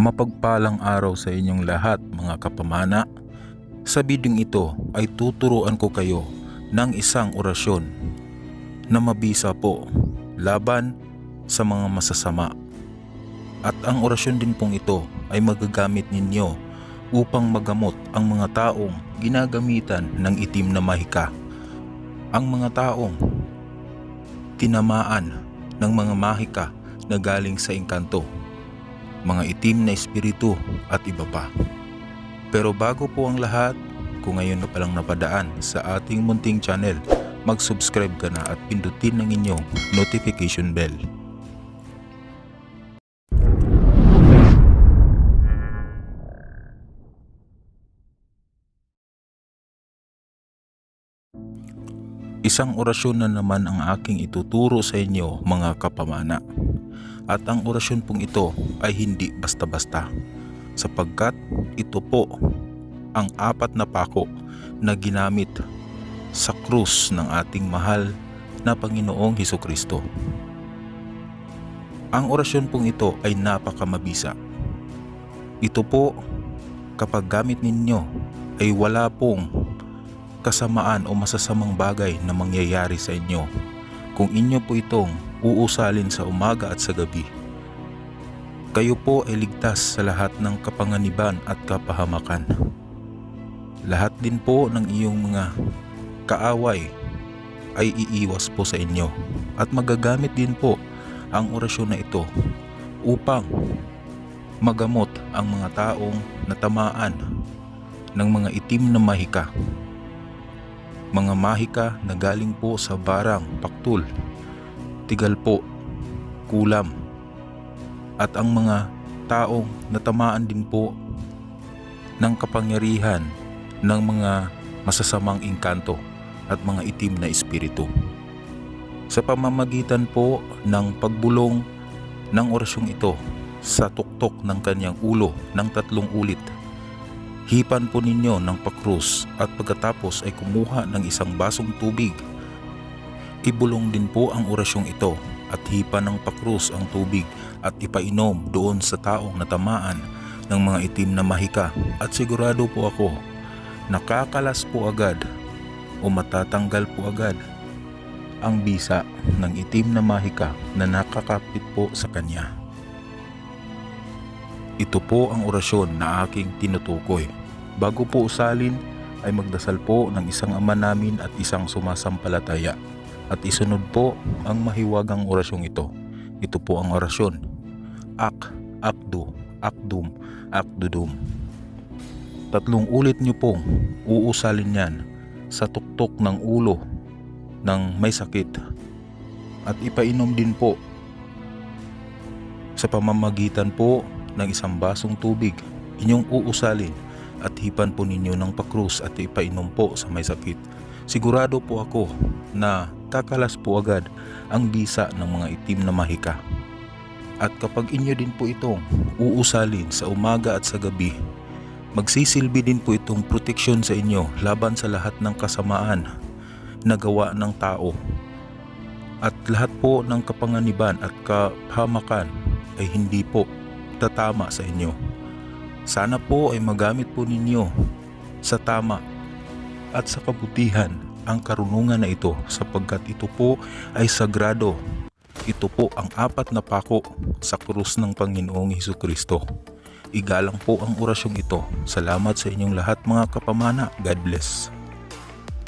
Mapagpalang araw sa inyong lahat mga kapamana. Sa bidyong ito ay tuturuan ko kayo ng isang orasyon na mabisa po laban sa mga masasama. At ang orasyon din pong ito ay magagamit ninyo upang magamot ang mga taong ginagamitan ng itim na mahika. Ang mga taong tinamaan ng mga mahika na galing sa engkanto, mga itim na espiritu at iba pa. Pero bago po ang lahat, kung ngayon na palang napadaan sa ating munting channel, mag-subscribe ka na at pindutin ng inyong notification bell. Isang orasyon na naman ang aking ituturo sa inyo mga kapamana. At ang orasyon pong ito ay hindi basta-basta sapagkat ito po ang apat na pako na ginamit sa krus ng ating mahal na Panginoong Heso Kristo. Ang orasyon pong ito ay napakamabisa. Ito po kapag gamit ninyo ay wala pong kasamaan o masasamang bagay na mangyayari sa inyo kung inyo po itong uusalin sa umaga at sa gabi. Kayo po ay ligtas sa lahat ng kapanganiban at kapahamakan. Lahat din po ng iyong mga kaaway ay iiwas po sa inyo at magagamit din po ang orasyon na ito upang magamot ang mga taong natamaan ng mga itim na mahika mga mahika na galing po sa barang, paktul, tigal po, kulam, at ang mga taong natamaan din po ng kapangyarihan ng mga masasamang engkanto at mga itim na espiritu. Sa pamamagitan po ng pagbulong ng orasyong ito sa tuktok ng kanyang ulo ng tatlong ulit Hipan po ninyo ng pakrus at pagkatapos ay kumuha ng isang basong tubig. Ibulong din po ang orasyong ito at hipan ng pakrus ang tubig at ipainom doon sa taong natamaan ng mga itim na mahika at sigurado po ako nakakalas po agad o matatanggal po agad ang bisa ng itim na mahika na nakakapit po sa kanya. Ito po ang orasyon na aking tinutukoy. Bago po usalin ay magdasal po ng isang ama namin at isang sumasampalataya at isunod po ang mahiwagang orasyong ito. Ito po ang orasyon. Ak, akdu, akdum, akdudum. Tatlong ulit niyo pong uusalin yan sa tuktok ng ulo ng may sakit at ipainom din po sa pamamagitan po ng isang basong tubig inyong uusalin at hipan po ninyo ng pakrus at ipainom po sa may sakit. Sigurado po ako na kakalas po agad ang bisa ng mga itim na mahika. At kapag inyo din po itong uusalin sa umaga at sa gabi, magsisilbi din po itong proteksyon sa inyo laban sa lahat ng kasamaan na gawa ng tao. At lahat po ng kapanganiban at kapahamakan ay hindi po tatama sa inyo. Sana po ay magamit po ninyo sa tama at sa kabutihan ang karunungan na ito sapagkat ito po ay sagrado. Ito po ang apat na pako sa krus ng Panginoong Heso Kristo. Igalang po ang orasyong ito. Salamat sa inyong lahat mga kapamana. God bless.